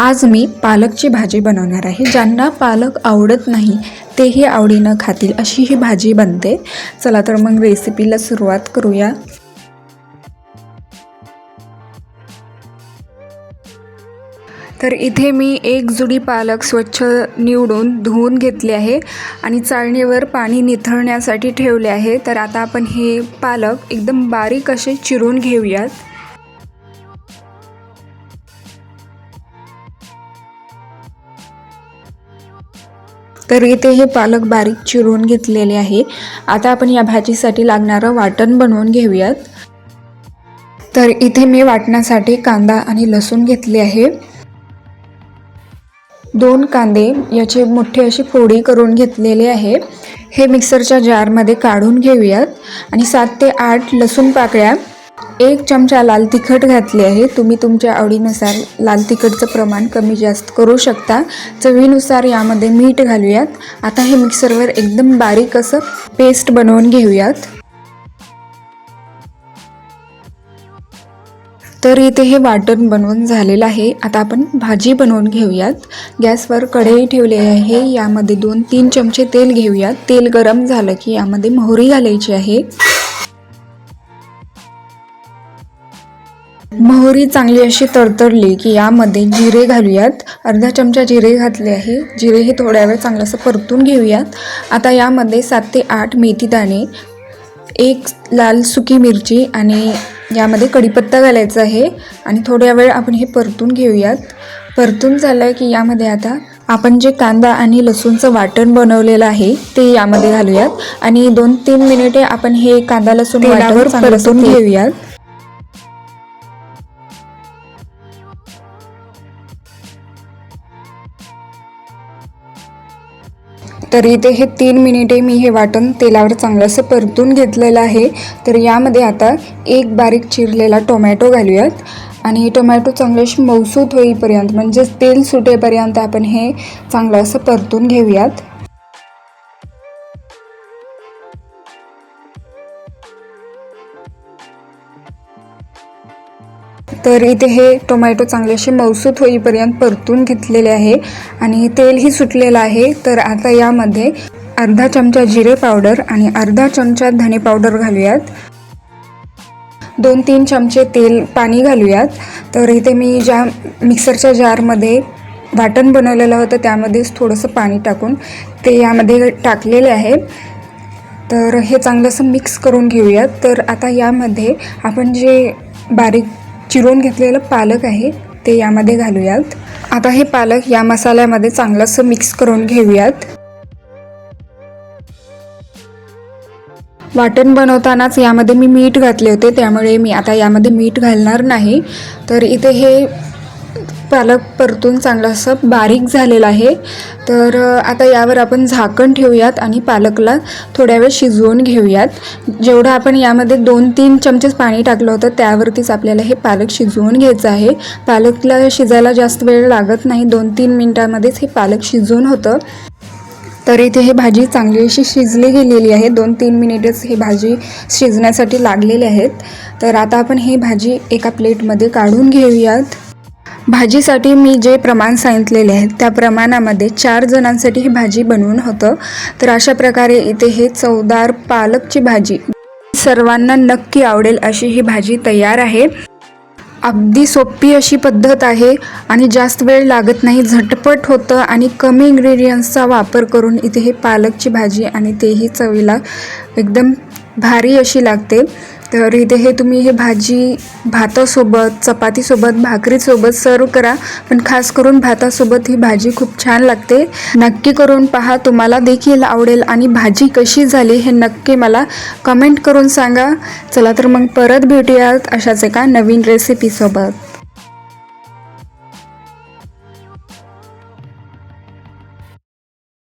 आज मी पालकची भाजी बनवणार आहे. ज्यांना पालक आवडत नाही तेही आवडीनं खातील अशी ही भाजी बनते. चला तर मग रेसिपीला सुरुवात करूया. तर इथे मी एक जुडी पालक स्वच्छ निवडून धुवून घेतले आहे आणि चाळणीवर पाणी निथळण्यासाठी ठेवले आहे. तर आता आपण हे पालक एकदम बारीक असे चिरून घेऊयात. तर इथे हे पालक बारीक चिरून घेतलेले आहे. आता आपण या भाजीसाठी लागणारं वाटण बनवून घेऊयात. तर इथे मी वाटण्यासाठी कांदा आणि लसूण घेतले आहे. दोन कांदे याचे मोठे अशी फोडी करून घेतलेले आहे. हे मिक्सरच्या जारमध्ये काढून घेऊयात. आणि सात ते आठ लसूण पाकळ्या एक चमचा लाल तिखट घातले आहे. तुम्ही तुमच्या आवडीनुसार लाल तिखटचं प्रमाण कमी जास्त करू शकता. चवीनुसार यामध्ये मीठ घालूयात. आता हे मिक्सरवर एकदम बारीक असं पेस्ट बनवून घेऊयात. तर इथे हे वाटण बनवून झालेलं आहे. आता आपण भाजी बनवून घेऊयात. गॅसवर कढई ठेवली आहे. यामध्ये दोन तीन चमचे तेल घेऊयात. तेल गरम झालं की यामध्ये मोहरी घालायची आहे. मोहरी चांगली अशी तडतडली की यामध्ये जिरे घालूयात. अर्धा चमचा जिरे घातले आहे. जिरे हे थोड्या वेळ चांगलं असं परतून घेऊयात. आता यामध्ये सात ते आठ मेथी दाणे एक लाल सुकी मिरची आणि यामध्ये कढीपत्ता घालायचा आहे. आणि थोड्या वेळ आपण हे परतून घेऊयात. परतून झालं की यामध्ये आता आपण जे कांदा आणि लसूणचं वाटण बनवलेलं आहे ते यामध्ये घालूयात. आणि दोन तीन मिनिटे आपण हे कांदा लसूण वाटण परतून घेऊयात. तर इथे हे तीन मिनिटे मी हे वाटण तेलावर चांगलं असं परतून घेतलेलं आहे. तर यामध्ये आता एक बारीक चिरलेला टोमॅटो घालूयात. आणि टोमॅटो चांगले मौसूत होईपर्यंत म्हणजे तेल सुटेपर्यंत आपण हे चांगलं असं परतून घेऊयात. तर इथे हे टोमॅटो चांगले असे मौसूत होईपर्यंत परतून घेतलेले आहे. आणि तेलही सुटलेलं आहे. तर आता यामध्ये अर्धा चमचा जिरे पावडर आणि अर्धा चमचा धने पावडर घालूयात. दोन तीन चमचे तेल पाणी घालूयात. तर इथे मी ज्या मिक्सरच्या जारमध्ये वाटण बनवलेलं होतं त्यामध्येच थोडंसं पाणी टाकून ते यामध्ये टाकलेले आहे. तर हे चांगलं असं मिक्स करून घेऊयात. तर आता यामध्ये आपण जे बारीक चिरून घेतलेलं पालक आहे ते यामध्ये घालूयात. आता हे पालक या मसाल्यामध्ये चांगलं असं मिक्स करून घेऊयात. वाटण बनवतानाच यामध्ये मी मीठ घातले होते त्यामुळे मी आता यामध्ये मीठ घालणार नाही. तर इथे हे पालक परतून चांगलं असं बारीक झालेलं आहे. तर आता यावर आपण झाकण ठेवूयात आणि पालकला थोड्या वेळ शिजवून घेऊयात. जेवढं आपण यामध्ये दोन तीन चमचेच पाणी टाकलं होतं त्यावरतीच आपल्याला हे पालक शिजवून घ्यायचं आहे. पालकला शिजायला जास्त वेळ लागत नाही दोन तीन मिनटामध्येच हे पालक शिजवून होतं. तर इथे हे भाजी चांगली अशी शिजली गेलेली आहे दोन तीन मिनिटच ही भाजी शिजण्यासाठी लागलेली आहेत. तर आता आपण ही भाजी एका प्लेटमध्ये काढून घेऊयात. भाजीसाठी मी जे प्रमाण सांगितलेले आहे त्या प्रमाणामध्ये चार जणांसाठी ही भाजी बनवून होतं. तर अशा प्रकारे इथे हे चवदार पालकची भाजी. सर्वांना नक्की आवडेल अशी ही भाजी तयार आहे. अगदी सोपी अशी पद्धत आहे आणि जास्त वेळ लागत नाही झटपट होतं आणि कमी इंग्रेडियंट्सचा वापर करून इथे हे पालकची भाजी आणि तेही चवीला एकदम भारी अशी लागते. तर इथे हे तुम्ही हे भाजी भातासोबत चपातीसोबत भाकरीसोबत सर्व करा. पण खास करून भातासोबत ही भाजी खूप छान लागते. नक्की करून पहा तुम्हाला देखील आवडेल आणि भाजी कशी झाली हे नक्की मला कमेंट करून सांगा. चला तर मग परत भेटूयात अशाच एका नवीन रेसिपीसोबत